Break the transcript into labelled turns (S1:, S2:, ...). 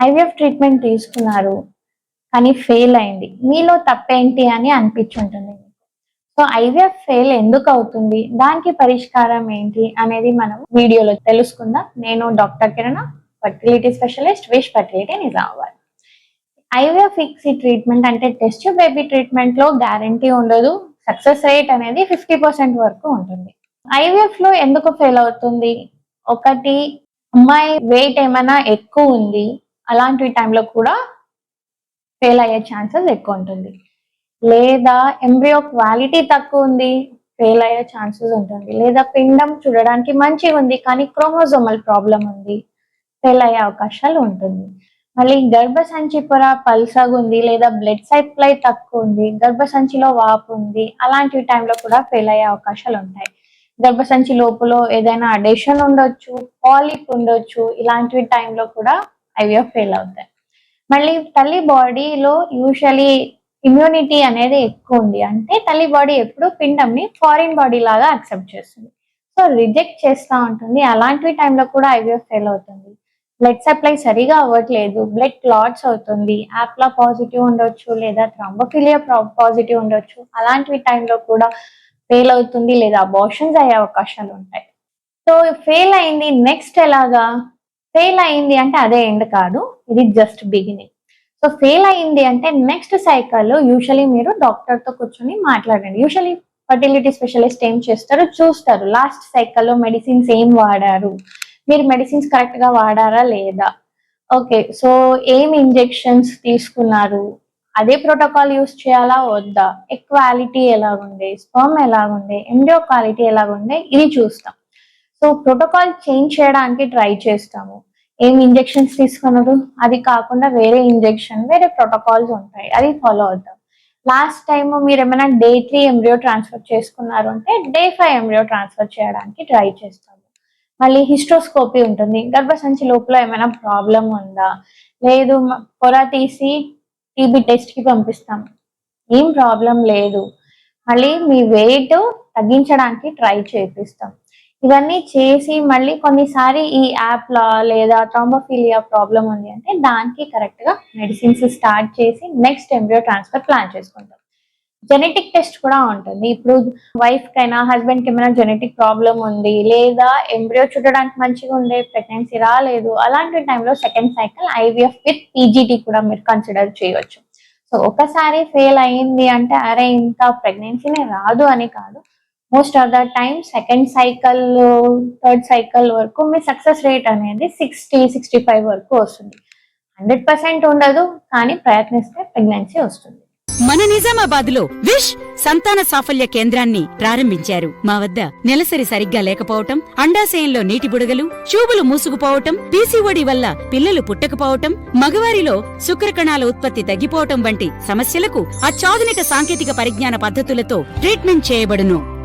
S1: IVF treatment తీసుకున్నారు కానీ fail అయింది. మీలో తప్పేంటి అని అనిపించుంటుంది. సో ఐవీఎఫ్ ఫెయిల్ ఎందుకు అవుతుంది? దానికి పరిష్కారం ఏంటి అనేది మనం వీడియోలో తెలుసుకుందాం. నేను doctor Kiran fertility specialist Wish fertility Nizamabad. IVF ఫిక్సీ treatment అంటే టెస్ట్ బేబీ ట్రీట్మెంట్లో గ్యారంటీ ఉండదు. సక్సెస్ రేట్ అనేది ఫిఫ్టీ పర్సెంట్ వరకు ఉంటుంది. ఐవీఎఫ్లో ఎందుకు ఫెయిల్ అవుతుంది? ఒకటి అమ్మాయి వెయిట్ ఏమైనా ఎక్కువ ఉంది? అలాంటి టైంలో కూడా ఫెయిల్ అయ్యే ఛాన్సెస్ ఎక్కువ ఉంటుంది. లేదా ఎంబ్రియో క్వాలిటీ తక్కువ ఉంది ఫెయిల్ అయ్యే ఛాన్సెస్ ఉంటుంది. లేదా పిండం చూడడానికి మంచిగా ఉంది కానీ క్రోమోజోమల్ ప్రాబ్లం ఉంది ఫెయిల్ అయ్యే అవకాశాలు ఉంటుంది. మళ్ళీ గర్భసంచి పొర పల్సగా ఉంది లేదా బ్లడ్ సప్లై తక్కువ ఉంది గర్భసంచిలో వాపు ఉంది అలాంటి టైంలో కూడా ఫెయిల్ అయ్యే అవకాశాలు ఉంటాయి. గర్భసంచి లోపల ఏదైనా అడేషన్ ఉండొచ్చు పాలిప్ ఉండొచ్చు ఇలాంటి టైంలో కూడా ఐవీఎఫ్ ఫెయిల్ అవుతాయి. మళ్ళీ తల్లి బాడీలో యూజువలీ ఇమ్యూనిటీ అనేది ఎక్కువ ఉంది. అంటే తల్లి బాడీ ఎప్పుడు పిండంని ఫారిన్ బాడీ లాగా అక్సెప్ట్ చేస్తుంది. సో రిజెక్ట్ చేస్తూ ఉంటుంది. అలాంటి టైంలో కూడా ఐవీఎఫ్ ఫెయిల్ అవుతుంది. బ్లడ్ సప్లై సరిగా అవ్వట్లేదు. బ్లడ్ క్లాట్స్ అవుతుంది. యాప్లా పాజిటివ్ ఉండొచ్చు లేదా థ్రాంబోఫిలియా పాజిటివ్ ఉండొచ్చు. అలాంటి టైంలో కూడా ఫెయిల్ అవుతుంది లేదా అబార్షన్స్ అయ్యే అవకాశాలు ఉంటాయి. సో ఫెయిల్ అయింది. నెక్స్ట్ ఎలాగా? ఫెయిల్ అయింది అంటే అదే ఎండ్ కాదు. ఇది జస్ట్ బిగినింగ్ సో ఫెయిల్ అయింది అంటే నెక్స్ట్ సైకిల్ యూజువలీ మీరు డాక్టర్తో కూర్చొని మాట్లాడండి. యూజువలీ ఫర్టిలిటీ స్పెషలిస్ట్ ఏం చేస్తారు? చూస్తారు. లాస్ట్ సైకిల్లో మెడిసిన్స్ ఏం వాడారు? మీరు మెడిసిన్స్ కరెక్ట్గా వాడారా లేదా? ఓకే సో ఏం ఇంజెక్షన్స్ తీసుకున్నారు? అదే ప్రోటోకాల్ యూస్ చేయాలా వద్దా? క్వాలిటీ ఎలాగుండే స్పర్మ్ ఎలాగుండే ఎండియో క్వాలిటీ ఎలాగుంది ఇది చూస్తాం. సో ప్రోటోకాల్ చేంజ్ చేయడానికి ట్రై చేస్తాము. ఏం ఇంజెక్షన్స్ తీసుకున్నారు? అది కాకుండా వేరే ఇంజెక్షన్ వేరే ప్రోటోకాల్స్ ఉంటాయి. అది ఫాలో అవుతాం. లాస్ట్ టైం మీరు ఏమైనా డే త్రీ ఎంబ్రియో ట్రాన్స్ఫర్ చేసుకున్నారు అంటే డే ఫైవ్ ఎంబ్రియో ట్రాన్స్ఫర్ చేయడానికి ట్రై చేస్తాము. మళ్ళీ హిస్ట్రోస్కోపీ ఉంటుంది. గర్భసంచి లోపల ఏమైనా ప్రాబ్లం ఉందా? లేదు పొర తీసి టీబీ టెస్ట్కి పంపిస్తాం. ఏం ప్రాబ్లం లేదు. మళ్ళీ మీ వెయిట్ తగ్గించడానికి ట్రై చేపిస్తాం. ఇవన్నీ చేసి మళ్ళీ కొన్నిసారి ఈ యాప్ లా లేదా థ్రాంబోఫిలియా ప్రాబ్లం ఉంది అంటే దానికి కరెక్ట్గా మెడిసిన్స్ స్టార్ట్ చేసి నెక్స్ట్ ఎంబ్రియో ట్రాన్స్ఫర్ ప్లాన్ చేసుకుంటాం. జెనెటిక్ టెస్ట్ కూడా ఉంటుంది. ఇప్పుడు వైఫ్ కైనా హస్బెండ్కి ఏమైనా జెనెటిక్ ప్రాబ్లం ఉంది లేదా ఎంబ్రియో చూడడానికి మంచిగా ఉండే ప్రెగ్నెన్సీ రాలేదు అలాంటి టైంలో second cycle IVF with PGT కూడా మీరు కన్సిడర్ చేయవచ్చు సో ఒకసారి ఫెయిల్ అయింది అంటే అరే ఇంకా ప్రెగ్నెన్సీనే రాదు అని కాదు. Most of the time second cycle third cycle వరకు మీ సక్సెస్ రేట్ అనేది సిక్స్టీ సిక్స్టీ ఫైవ్ వరకు వస్తుంది. హండ్రెడ్ పర్సెంట్ ఉండదు కానీ ప్రయత్నిస్తే ప్రెగ్నెన్సీ వస్తుంది.
S2: మన నిజామాబాద్లో విష్ సంతాన సాఫల్య కేంద్రాన్ని ప్రారంభించారు. మా వద్ద నెలసరి సరిగ్గా లేకపోవటం అండాశయంలో నీటి బుడగలు చూపులు మూసుకుపోవటం పీసీఓడి వల్ల పిల్లలు పుట్టకపోవటం మగవారిలో శుక్రకణాల ఉత్పత్తి తగ్గిపోవటం వంటి సమస్యలకు అత్యాధునిక సాంకేతిక పరిజ్ఞాన పద్ధతులతో ట్రీట్మెంట్ చేయబడును.